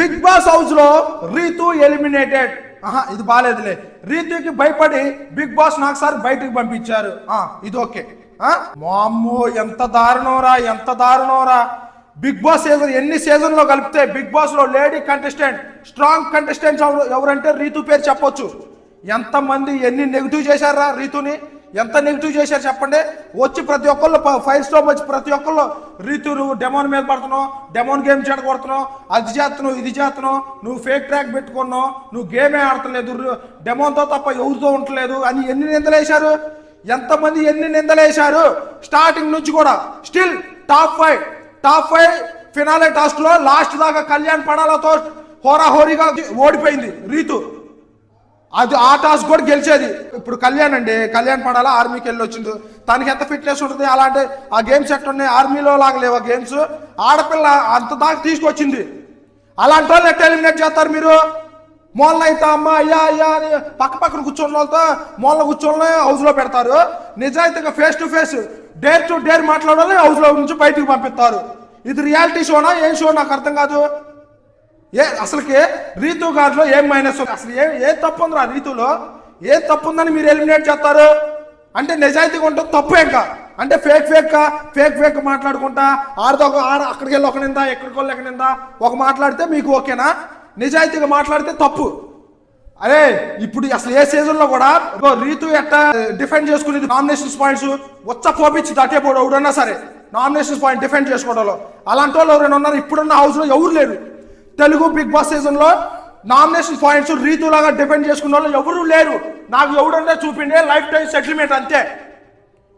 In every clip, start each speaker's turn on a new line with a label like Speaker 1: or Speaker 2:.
Speaker 1: Big boss హౌస్లో Ritu eliminated. ఆహా ఇది బాగాలేదులే రీతుకి భయపడి బిగ్ బాస్ నాకు సార్ బయటకు పంపించారు. ఆ ఇది ఓకే. మామ్మో ఎంత దారుణంరా ఎంత దారుణంరా. బిగ్ బాస్ సీజన్ ఎన్ని సీజన్లో కలిపితే బిగ్ బాస్లో లేడీ కంటెస్టెంట్ స్ట్రాంగ్ కంటెస్టెంట్స్ ఎవరంటే రీతు పేరు చెప్పొచ్చు. ఎంత మంది ఎన్ని నెగిటివ్ చేశారా రీతుని? ఎంత నెగిటివ్ చేశారు చెప్పండి? వచ్చి ప్రతి ఒక్కళ్ళు ఫైవ్ స్టార్ వచ్చి ప్రతి ఒక్కళ్ళు రీతు నువ్వు డెమోన్ మీద పడుతున్నావు డెమోన్ గేమ్ చెడగొడుతున్నావు అది చేస్తున్నావు ఇది చేస్తున్నావు నువ్వు ఫేక్ ట్రాక్ పెట్టుకున్నావు నువ్వు గేమే ఆడతలేదు డెమోన్తో తప్ప ఎవరితో ఉండలేదు అని ఎన్ని నిందలేశారు ఎంతమంది ఎన్ని నిందలేశారు స్టార్టింగ్ నుంచి కూడా still top five top five finale టాస్క్లో లాస్ట్ దాకా కళ్యాణ్ పడాలతో హోరాహోరీగా ఓడిపోయింది రీతు. అది ఆ టాస్క్ కూడా గెలిచేది. ఇప్పుడు కళ్యాణ్ అండి కళ్యాణ్ పడాల ఆర్మీకి వెళ్ళి వచ్చిండు తనకి ఎంత ఫిట్నెస్ ఉంటుంది అలాంటి ఆ గేమ్స్ ఎట్లా ఉన్నాయి ఆర్మీలో లాగా లేవు ఆ గేమ్స్ ఆడపిల్ల అంత దాకా తీసుకొచ్చింది. అలాంటి వాళ్ళు ఎట్లా ఎలిమినేట్ చేస్తారు మీరు? మూలన అయితే అమ్మ అయ్యా అయ్యా అని పక్క పక్కన కూర్చొని వాళ్ళతో మూలన కూర్చోని హౌస్లో పెడతారు. నిజాయితీగా face to face dare to dare మాట్లాడాలి హౌస్లో నుంచి బయటకు పంపిస్తారు. ఇది రియాలిటీ షోనా ఏం షో నాకు అర్థం కాదు. ఏ అసలుకి రీతు గారిలో ఏం మైనస్ అసలు ఏ ఏ తప్పు ఉందిరా రీతులో? ఏ తప్పు ఉందని మీరు ఎలిమినేట్ చేస్తారు? అంటే నిజాయితీగా ఉంటుంది తప్పు ఇంకా అంటే ఫేక్ ఫేక్ ఫేక్ ఫేక్ మాట్లాడుకుంటా ఆడతో ఒక ఆడ అక్కడికి వెళ్ళి ఒక నిందా ఎక్కడికి వెళ్ళి ఎక్కడ నిందా ఒక మాట్లాడితే మీకు ఓకేనా నిజాయితీగా మాట్లాడితే తప్పు. అరే ఇప్పుడు అసలు ఏ సీజన్లో కూడా రీతు ఎట్ట డిఫెండ్ చేసుకునేది నామినేషన్స్ పాయింట్స్ వచ్చ పోపించి దాటేపోడు ఎవడన్నా సరే. నామినేషన్స్ పాయింట్ డిఫెండ్ చేసుకోవడంలో. అలాంటి వాళ్ళు ఎవరైనా ఉన్నారు? ఇప్పుడున్న హౌస్లో ఎవరు లేరు? తెలుగు బిగ్ బాస్ సీజన్లో నామినేషన్ పాయింట్స్ రీతు లాగా డిఫెండ్ చేసుకున్న వాళ్ళు ఎవరు లేరు. నాకు ఎవడంటే చూపిండే లైఫ్ టైం సెటిల్మెంట్ అంతే.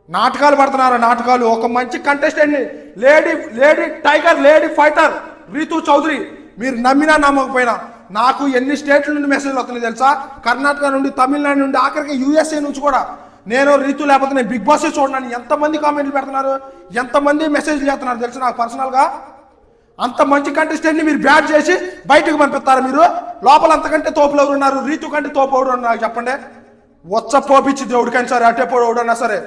Speaker 1: నాటకాలు పడుతున్నారు నాటకాలు. ఒక మంచి కంటెస్టెంట్ని lady lady tiger lady fighter Ritu Chowdary. మీరు నమ్మినా నమ్మకపోయినా నాకు ఎన్ని స్టేట్ల నుండి మెసేజ్లు వస్తున్నాయి తెలుసా? కర్ణాటక నుండి తమిళనాడు నుండి ఆఖరికి యూఎస్ఏ నుంచి కూడా. నేను రీతు లేకపోతే నేను బిగ్ బాస్ చూడడానికి ఎంతమంది కామెంట్లు పెడుతున్నారు? ఎంతమంది మెసేజ్లు చేస్తున్నారు తెలుసు నాకు పర్సనల్గా అంత మంచి కంటెస్టెంట్ని మీరు బ్యాట్ చేసి బయటకు పంపిస్తారు మీరు? లోపల అంతకంటే తోపులు ఎవరు ఉన్నారు? రీతు కంటే తోపు ఎవరు ఉన్నారు నాకు చెప్పండి. వచ్చ పోపిచ్చి దేవుడికైనా సరే అటే పోడు ఎవడన్నా సరే.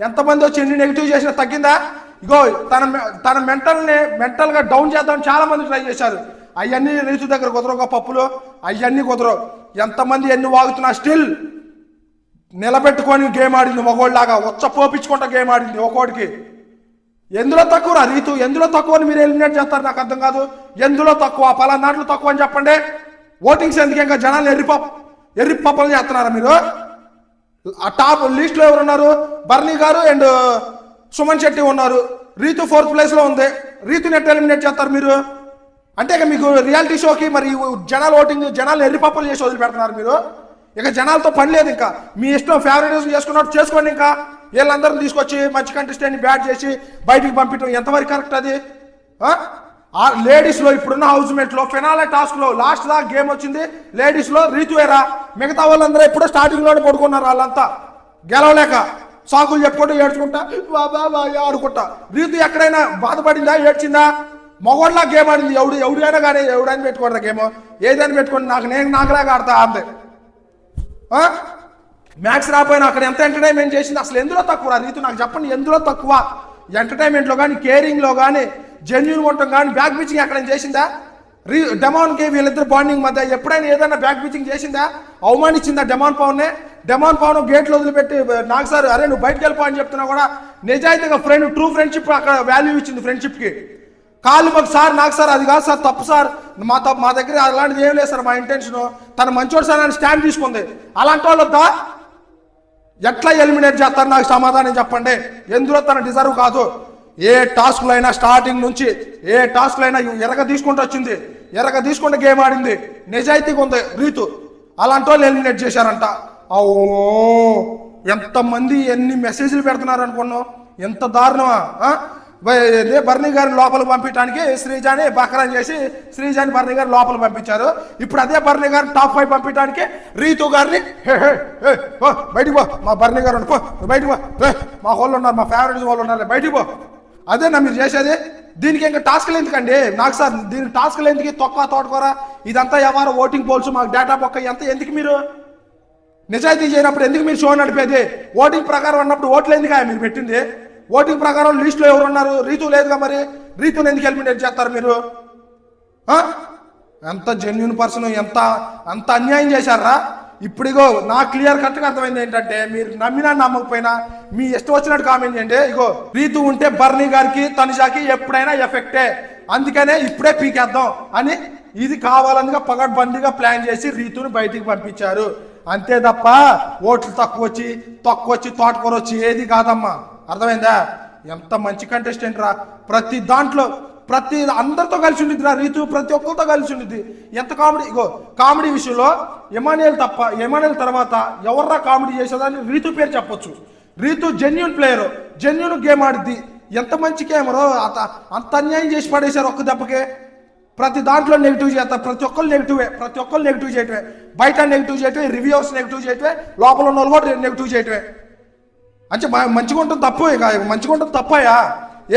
Speaker 1: ఎంతమంది వచ్చి ఎన్ని నెగిటివ్ చేసినా తగ్గిందా? ఇగో తన తన మెంటల్ని మెంటల్గా డౌన్ చేద్దాం చాలా మంది ట్రై చేశారు. అవన్నీ రీతు దగ్గర కుదరవు పప్పులు. అవన్నీ కుదరవు. ఎంతమంది ఎన్ని వాగుతున్నా స్టిల్ నిలబెట్టుకొని గేమ్ ఆడింది మగోళ్ళలాగా. వచ్చ పోపించుకుంటా గేమ్ ఆడింది ఒకటికి ఎందులో తక్కువ రీతు? ఎందులో తక్కువ అని మీరు ఎలిమినేట్ చేస్తారు? నాకు అర్థం కాదు. ఎందులో తక్కువ? పలానాట్లు తక్కువ అని చెప్పండి. ఓటింగ్స్ ఎందుకు ఇంకా జనాలు ఎర్రి పప్ ఎర్రి పప్పలు చేస్తున్నారా మీరు? ఆ టాప్ లిస్ట్లో ఎవరు ఉన్నారు బర్నీ గారు అండ్ సుమన్ శెట్టి ఉన్నారు. రీతు ఫోర్త్ ప్లేస్లో ఉంది. రీతుని ఎట్లా ఎలిమినేట్ చేస్తారు మీరు? అంటే ఇక మీకు రియాలిటీ షోకి మరి జనాలు ఓటింగ్ జనాలు ఎర్రి పప్పులు చేసి వదిలిపెడుతున్నారు మీరు. ఇక జనాలతో పని లేదు ఇంకా. మీ ఇష్టం ఫేవరెట్ చేసుకున్నట్టు చేసుకోండి ఇంకా. వీళ్ళందరిని తీసుకొచ్చి మంచి కంటెస్టెంట్ని బ్యాట్ చేసి బయటికి పంపించడం ఎంతవరకు కరెక్ట్ అది? ఆ? లేడీస్లో ఇప్పుడున్న హౌస్ ఫెనాలే టాస్క్లో లాస్ట్ దాకా గేమ్ వచ్చింది. లేడీస్లో రీతువేరా రీతు వేరా. మిగతా వాళ్ళందరూ ఎప్పుడో స్టార్టింగ్లోనే పడుకున్నారు వాళ్ళంతా. గెలవలేక సాకులు చెప్పుకుంటూ ఏడ్చుకుంటా బాబా బాగా ఆడుకుంటా. రీతు ఎక్కడైనా బాధపడిందా ఏడ్చిందా? మగోళ్ళ గేమ్ ఆడింది. ఎవడు ఎవడైనా కానీ ఎవడైనా పెట్టుకోండి గేమ్ ఏదైనా పెట్టుకోండి. నాకు నేను నాకులాగా ఆడతా అంతే. మ్యాథ్స్ రాపోయినా అక్కడ ఎంత ఎంటర్టైన్మెంట్ చేసింది? అసలు ఎందులో తక్కువ రీతి రీతు నాకు చెప్పండి ఎందులో తక్కువ? ఎంటర్టైన్మెంట్లో కానీ కేరింగ్లో కానీ జెన్యున్ ఉండటం కానీ బ్యాక్ పిచ్చింగ్ అక్కడ చేసిందా? రీ డెమాన్కి వీళ్ళిద్దరు బాండింగ్ మధ్య ఎప్పుడైనా ఏదైనా బ్యాక్ పిచ్చింగ్ చేసిందా? అవమానించిందా డెమాన్ పవన్నే డెమాన్ పవన్ గేట్లు వదిలిపెట్టి నాకు సార్ అరే నువ్వు బయటకు వెళ్ళిపో అని చెప్తున్నా కూడా నిజాయితీగా ఫ్రెండ్ ట్రూ ఫ్రెండ్షిప్ అక్కడ వాల్యూ ఇచ్చింది ఫ్రెండ్షిప్కి కాళ్ళు మాకు సార్ నాకు సార్ అది కాదు సార్ తప్పు సార్. మా తప్పు మా దగ్గర అలాంటిది ఏం లేదు సార్ మా ఇంటెన్షన్ తన మంచోడు సార్ అని స్టాండ్ తీసుకుంది. అలాంటి వాళ్ళు వద్దా ఎట్లా ఎలిమినేట్ చేస్తారు? నాకు సమాధానం చెప్పండి. ఎందులో తన డిజర్వ్ కాదు. ఏ టాస్క్లు అయినా స్టార్టింగ్ నుంచి ఏ టాస్క్లు అయినా ఎరగ తీసుకుంటూ వచ్చింది. ఎరగ తీసుకుంటూ గేమ్ ఆడింది. నిజాయితీగా ఉంది. రీతు అలాంటి వాళ్ళు ఎలిమినేట్ చేశారంట. ఓ ఎంతమంది ఎన్ని మెసేజ్లు పెడుతున్నారు అనుకున్నావు? ఎంత దారుణమా? బర్నీ గారిని లోపల పంపించడానికి శ్రీజాని బకరం చేసి శ్రీజాని బర్నీ గారిని లోపల పంపించారు. ఇప్పుడు అదే బర్నీ గారిని టాప్ ఫైవ్ పంపించడానికి రీతు గారిని బయటికి పో మా బర్నీ గారు పో బయటికి పో మా వాళ్ళు ఉన్నారు మా ఫేవరెట్ వాళ్ళు ఉన్నారు బయటికి పో. అదేనా మీరు చేసేది? దీనికి ఇంకా టాస్క్లు ఎందుకండి? నాకు సార్ దీనికి టాస్క్లు ఎందుకు తొక్క తోటకూర? ఇదంతా ఎవరు ఓటింగ్ పోల్స్ మాకు డేటా బొక్క ఎంత ఎందుకు మీరు? నిజాయితీ చేయనప్పుడు ఎందుకు మీరు షో నడిపేది? ఓటింగ్ ప్రకారం ఉన్నప్పుడు ఓట్లు ఎందుకు మీరు పెట్టింది? ఓటింగ్ ప్రకారం లిస్టులో ఎవరు ఉన్నారు రీతు లేదుగా మరి. రీతుని ఎందుకు ఎలిమినేట్ చేస్తారు మీరు? ఎంత జెన్యున్ పర్సన్ ఎంత అంత అన్యాయం చేశారా? ఇప్పుడిగో నా క్లియర్ కట్గా అర్థమైంది ఏంటంటే మీరు నమ్మినా నమ్మకపోయినా మీ ఇష్టం వచ్చినట్టు కామెంట్ చేయండి. ఇగో రీతు ఉంటే బర్నీ గారికి తనిషాకి ఎప్పుడైనా ఎఫెక్టే అందుకనే ఇప్పుడే పీకేద్దాం అని ఇది కావాలనిగా పగడ్బందీగా ప్లాన్ చేసి రీతుని బయటికి పంపించారు. అంతే తప్ప ఓట్లు తక్కువ వచ్చి తక్కువ వచ్చి తోటకూర వచ్చి ఏది కాదమ్మా. అర్థమైందా? ఎంత మంచి కంటెస్టెంట్ రా. ప్రతి దాంట్లో ప్రతి అందరితో కలిసి ఉండిద్ది రా రీతు ప్రతి ఒక్కరితో కలిసి ఉండిద్ది. ఎంత కామెడీ ఇగో కామెడీ విషయంలో ఎమానియల్ తప్ప ఎమానియల్ తర్వాత ఎవర్రా కామెడీ చేసేదాన్ని? రీతు పేరు చెప్పొచ్చు. Ritu genuine player genuine game ఆడిద్ది. ఎంత మంచి గేమరో అంత అంత అన్యాయం చేసి పడేశారు ఒక్క దెబ్బకే. ప్రతి దాంట్లో నెగిటివ్ చేస్తారు ప్రతి ఒక్కరు నెగిటివే ప్రతి ఒక్కరు నెగిటివ్ చేయటమే. బయట నెగిటివ్ చేయటమే రివ్యూస్ నెగిటివ్ చేయటమే లోపల ఉన్న వాళ్ళు కూడా నెగిటివ్ చేయటమే. అంటే మంచిగా ఉంటుంది తప్పు ఇక మంచిగా ఉంటుంది తప్పయా?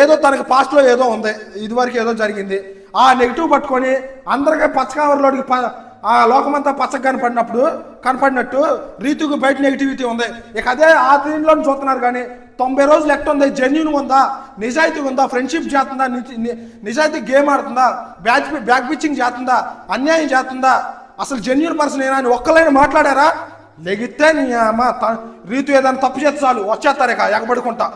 Speaker 1: ఏదో తనకి పాస్ట్లో ఏదో ఉంది ఇదివరకు ఏదో జరిగింది. ఆ నెగిటివ్ పట్టుకొని అందరికీ పచ్చకావరిలోకి ఆ లోకమంతా పచ్చగా కనపడినప్పుడు కనపడినట్టు రీతుకు బయట నెగిటివిటీ ఉంది. ఇక అదే ఆ దీనిలో చూస్తున్నారు కానీ తొంభై రోజులు ఎక్కడ ఉంది? జెన్యున్ ఉందా? నిజాయితీ ఉందా? ఫ్రెండ్షిప్ చేస్తుందా? నిజాయితీ గేమ్ ఆడుతుందా? బ్యాచ్ బ్యాక్ పిచ్చింగ్ చేస్తుందా? అన్యాయం చేస్తుందా? అసలు జెన్యున్ పర్సన్ ఏనా అని ఒక్కలైనా మాట్లాడారా? లెగితే నీ అమ్మ రీతు ఏదైనా తప్పు చేస్తే చాలు వచ్చేస్తారు ఇక ఎగబడుకుంటా.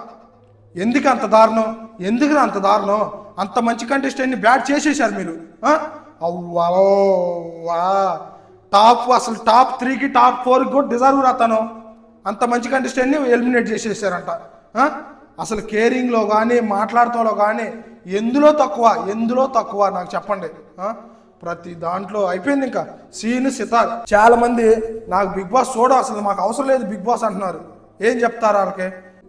Speaker 1: ఎందుకు అంత దారుణం? ఎందుకు అంత దారుణం? అంత మంచి కంటెస్టెంట్ని బ్యాట్ చేసేసారు మీరు టాప్ అసలు టాప్ త్రీకి టాప్ ఫోర్కి కూడా డిజర్వ్ రాతాను అంత మంచి కంటెస్టెంట్ని ఎలిమినేట్ చేసేసారంట. అసలు కేరింగ్లో కానీ మాట్లాడటంలో కానీ ఎందులో తక్కువ ఎందులో తక్కువ నాకు చెప్పండి. ప్రతి దాంట్లో అయిపోయింది ఇంకా. సీన్ సితార్. చాలా మంది నాకు బిగ్ బాస్ చూడు అసలు మాకు అవసరం లేదు బిగ్ బాస్ అంటున్నారు. ఏం చెప్తారు వాళ్ళకి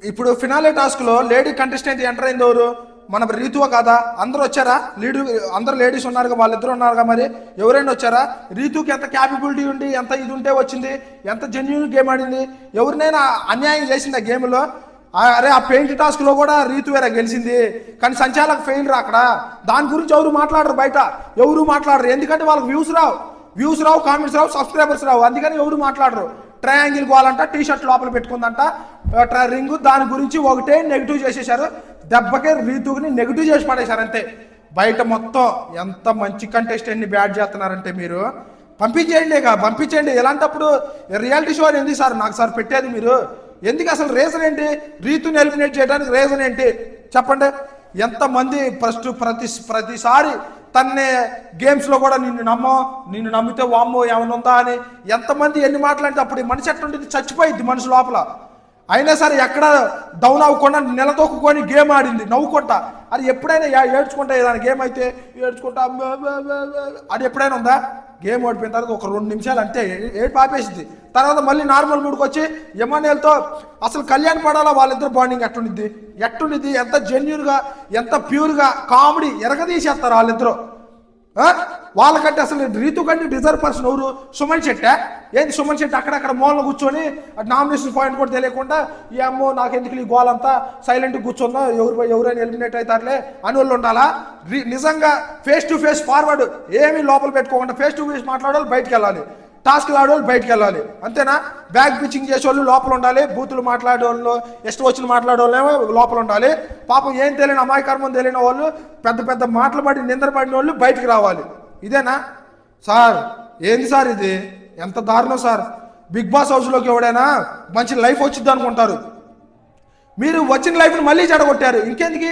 Speaker 1: ఇప్పుడు ఫినాలే టాస్క్లో లేడీ కంటెస్టెంట్ ఎంటర్ అయింది ఎవరు? మన రీతువ కాదా? అందరూ వచ్చారా? లీడు అందరు లేడీస్ ఉన్నారుగా వాళ్ళిద్దరు ఉన్నారుగా మరి? ఎవరైనా వచ్చారా? రీతుకి ఎంత క్యాపబిలిటీ ఉండి ఎంత ఇది ఉంటే వచ్చింది ఎంత జెన్యున్ గేమ్ ఆడింది ఎవరినైనా అన్యాయం చేసింది ఆ గేమ్లో అరే ఆ పెయింట్ టాస్క్లో కూడా రీతు వేరే గెలిచింది. కానీ సంచాలక ఫెయిల్ అక్కడ. దాని గురించి ఎవరు మాట్లాడరు బయట. ఎవరు మాట్లాడరు. ఎందుకంటే వాళ్ళకి వ్యూస్ రావు. వ్యూస్ రావు కామెంట్స్ రావు సబ్స్క్రైబర్స్ రావు. అందుకని ఎవరు మాట్లాడరు. ట్రయాంగిల్ గోలంట టీ షర్ట్ లోపల పెట్టుకుందంట. రింగ్ దాని గురించి ఒకటే నెగిటివ్ చేసేసారు దెబ్బకే రీతుని నెగిటివ్ చేసి పడేశారు అంతే. బయట మొత్తం ఎంత మంచి కంటెస్టెంట్ని బ్యాట్ చేస్తున్నారంటే మీరు పంపించేయండి ఇక పంపించేయండి. ఎలాంటప్పుడు రియాలిటీ షో అని ఎందుకు సార్? నాకు సార్ పెట్టేది మీరు. ఎందుకు అసలు రీజన్ ఏంటి? రీతుని ఎలిమినేట్ చేయడానికి రీజన్ ఏంటి? చెప్పండి. ఎంతమంది ఫస్ట్ ప్రతి ప్రతిసారి తన్నే గేమ్స్లో కూడా నిన్ను నమ్మో నిన్ను నమ్మితే వామ్మో ఏమైనా ఉందా అని ఎంతమంది ఎన్ని మాట్లాడితే అప్పుడు మనిషి మనిషి ఎట్లుంటుంది? చచ్చిపోయింది మనిషి లోపల. అయినా సరే ఎక్కడ డౌన్ అవ్వకుండా నిలదొక్కుకొని గేమ్ ఆడింది నవ్వుకుంటా. అది ఎప్పుడైనా ఏడ్చుకుంటా ఏదైనా గేమ్ అయితే ఏడ్చుకుంటా అది ఎప్పుడైనా ఉందా? గేమ్ ఓడిపోయిన తర్వాత ఒక రెండు నిమిషాలు అంతే ఏడు పాపేసింది తర్వాత మళ్ళీ నార్మల్ మూడుకు వచ్చి ఎమ్మెల్యేలతో అసలు కళ్యాణ్ పడాలా వాళ్ళిద్దరు బాండింగ్ ఎట్టుండిద్ది? ఎట్టుండిద్ది? ఎంత జెన్యున్గా ఎంత ప్యూర్గా కామెడీ ఎరగదీసేస్తారు వాళ్ళిద్దరు. వాళ్ళకంటే అసలు రీతు కంటే డిజర్వ్ పర్సన్ ఎవరు? సుమన్ శెట్ట. ఏంది సుమన్ శెట్టి? అక్కడక్కడ మూలన కూర్చొని నామినేషన్ పాయింట్ కూడా తెలియకుండా ఈ అమ్మో నాకు ఎందుకు ఈ గోల్ అంతా? సైలెంట్ కూర్చుందా ఎవరు ఎవరైనా ఎలిమినేట్ అవుతారులే? అని వాళ్ళు ఉండాలా? రి- నిజంగా ఫేస్ టు ఫేస్ ఫార్వర్డ్ ఏమీ లోపల పెట్టుకోకుండా ఫేస్ టు ఫేస్ మాట్లాడాలి బయటికి వెళ్ళాలి. టాస్క్లు ఆడేవాళ్ళు బయటికి వెళ్ళాలి. అంతేనా? బ్యాగ్ పిచ్చింగ్ చేసేవాళ్ళు లోపల ఉండాలి బూతులు మాట్లాడేవాళ్ళు ఇష్టం వచ్చిన మాట్లాడేవాళ్ళేమో లోపల ఉండాలి. పాపం ఏం తెలియని అమాయకర్మం తెలియని వాళ్ళు పెద్ద పెద్ద మాటలు పడి నిందరపడిన వాళ్ళు బయటికి రావాలి. ఇదేనా? సార్ ఏంది సార్ ఇది? ఎంత దారుణం సార్. బిగ్ బాస్ హౌస్లోకి ఎవడైనా మంచి లైఫ్ వచ్చింది అనుకుంటారు. మీరు వచ్చిన లైఫ్ని మళ్ళీ చెడగొట్టారు. ఇంకెందుకు?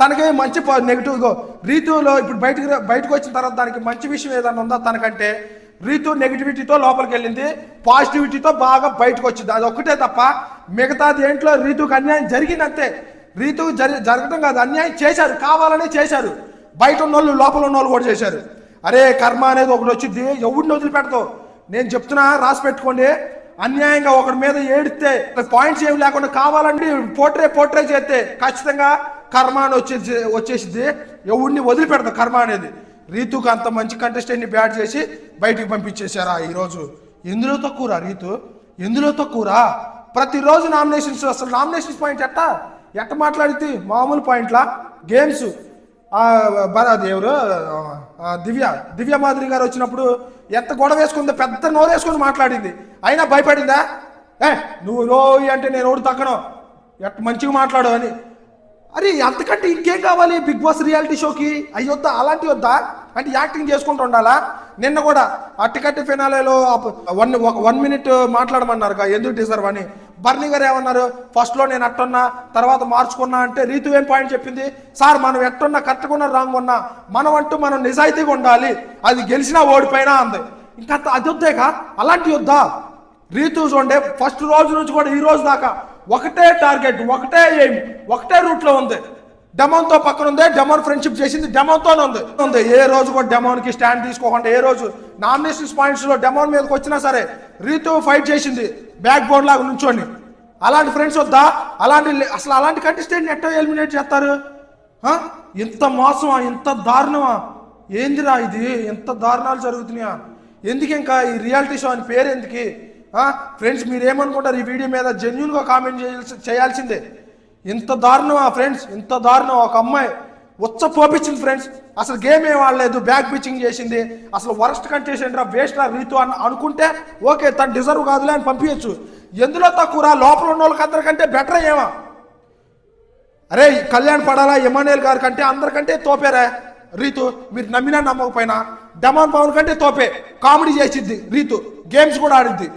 Speaker 1: తనకి మంచి నెగిటివ్గా రీతిలో ఇప్పుడు బయటకు బయటకు వచ్చిన తర్వాత దానికి మంచి విషయం ఏదైనా ఉందా తనకంటే? రీతు నెగిటివిటీతో లోపలికి వెళ్ళింది పాజిటివిటీతో బాగా బయటకు వచ్చింది అది ఒక్కటే తప్ప మిగతా దేంట్లో రీతుకు అన్యాయం జరిగిందంతే. రీతు రీతుకు జరి జరగడం కాదు అన్యాయం చేశారు కావాలనే చేశారు. బయట ఉన్న వాళ్ళు లోపల ఉన్న వాళ్ళు కూడా చేశారు. అరే కర్మ అనేది ఒకటి వచ్చింది ఎవడిని వదిలిపెడతావు? నేను చెప్తున్నా రాసి పెట్టుకోండి. అన్యాయంగా ఒకడి మీద ఏడితే పాయింట్స్ ఏమి లేకుండా కావాలండి పోట్రే పోట్రే చేస్తే ఖచ్చితంగా కర్మ అని వచ్చే వచ్చేసింది ఎవడిని వదిలిపెడతాం కర్మ అనేది? రీతుకు అంత మంచి కంటెస్టెంట్ని బ్యాట్ చేసి బయటికి పంపించేశారా ఈరోజు? ఎందులో తక్కువరా రీతు? ఎందులో తక్కువరా? ప్రతిరోజు నామినేషన్స్ అసలు నామినేషన్స్ పాయింట్ ఎట్ట? ఎట్ట మాట్లాడితే మామూలు పాయింట్లా గేమ్స్ ఆ, ఎవరు? దివ్య. దివ్య మాధురి గారు వచ్చినప్పుడు ఎంత గొడవ వేసుకుందో పెద్ద నోరు వేసుకొని మాట్లాడింది. అయినా భయపడిందా? ఏ నువ్వు రోయి అంటే నేను ఓడి తగ్గను. ఎట్ మంచిగా మాట్లాడు అని. అరే అంతకంటే ఇంకేం కావాలి బిగ్ బాస్ రియాలిటీ షోకి? అయ్యొద్దా అలాంటి వద్దా? అంటే యాక్టింగ్ చేసుకుంటూ ఉండాలా? నిన్న కూడా అట్టికట్టి ఫినాలేలో వన్ వన్ మినిట్ మాట్లాడమన్నారు ఎందుకు డిజర్వ్ అని. బర్నీ గారు ఏమన్నారు? ఫస్ట్లో నేను అట్టున్నా తర్వాత మార్చుకున్నా అంటే రీతు ఏం పాయింట్ చెప్పింది? సార్ మనం ఎట్టున్నా కరెక్ట్గా ఉన్నా రాంగ్ ఉన్నా మనం అంటూ మనం నిజాయితీగా ఉండాలి. అది గెలిచినా ఓడిపోయినా అంది. ఇంకా అది వద్దేగా? అలాంటి వద్దా? రీతు చూడండి ఫస్ట్ రోజు నుంచి కూడా ఈ రోజు దాకా ఒకటే టార్గెట్ ఒకటే ఎయిమ్ ఒకటే రూట్లో ఉంది. డెమోన్తో పక్కన ఉంది డెమోన్ ఫ్రెండ్షిప్ చేసింది డెమోన్తోనే ఉంది. ఉంది. ఏ రోజు కూడా డెమోన్కి స్టాండ్ తీసుకోకుండా ఏ రోజు నామినేషన్స్ పాయింట్స్లో డెమోన్ మీదకి వచ్చినా సరే రీతు ఫైట్ చేసింది బ్యాక్ బోన్ లాగా నుంచోండి అలాంటి ఫ్రెండ్స్ వద్దా? అలాంటి అసలు అలాంటి కంటెస్టెంట్ ఎట్టో ఎలిమినేట్ చేస్తారు? ఇంత మోసమా? ఇంత దారుణమా? ఏందిరా ఇది? ఎంత దారుణాలు జరుగుతున్నాయా? ఎందుకు ఇంకా ఈ రియాలిటీ షో అని పేరు ఎందుకు ఫ్రెండ్స్ మీరేమనుకుంటారు? ఈ వీడియో మీద జెన్యున్గా కామెంట్ చేయాల్సి చేయాల్సిందే. ఇంత దారుణమా ఫ్రెండ్స్ ఇంత దారుణం. ఒక అమ్మాయి ఉచ్చ పోపించింది ఫ్రెండ్స్ అసలు గేమ్ ఏం ఆడలేదు బ్యాక్ పిచ్చింగ్ చేసింది. అసలు వరస్ట్ కంటెస్టెంట్ రా వేస్ట్ రా రీతు అని అనుకుంటే ఓకే తను డిజర్వ్ కాదులే అని పంపించచ్చు ఎందులో తక్కువ లోపల ఉన్న వాళ్ళకి అందరికంటే బెటర్ ఏమా? అరే కళ్యాణ్ పడాలా ఎమానుయల్ గారి కంటే అందరికంటే తోపేరా రీతు మీరు నమ్మినా నమ్మకపోయినా? డమాన్ పవన్ కంటే తోపే. కామెడీ చేసిద్ది రీతు. గేమ్స్ కూడా ఆడిద్ది.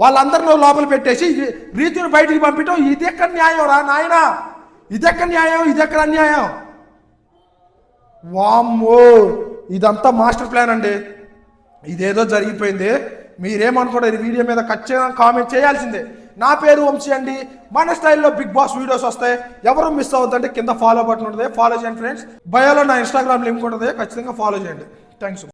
Speaker 1: వాళ్ళందరిని లోపల పెట్టేసి ఈ రీతుని బయటికి పంపించడం ఇది ఎక్కడ న్యాయం రా నాయనా? ఇది ఎక్కడ న్యాయం? ఇది ఎక్కడ అన్యాయం? వామ్మో! ఇదంతా మాస్టర్ ప్లాన్ అండి. ఇదేదో జరిగిపోయింది. మీరేమనుకోండి వీడియో మీద ఖచ్చితంగా కామెంట్ చేయాల్సిందే. నా పేరు వంశీ అండి. మన స్టైల్లో బిగ్ బాస్ వీడియోస్ వస్తాయి. ఎవరు మిస్ అవుతుందంటే కింద ఫాలో బటన్ ఉంటుంది. ఫాలో చేయండి ఫ్రెండ్స్ బయోలో నా ఇన్స్టాగ్రామ్ లింక్ ఉంటుంది. ఖచ్చితంగా ఫాలో చేయండి. థ్యాంక్స్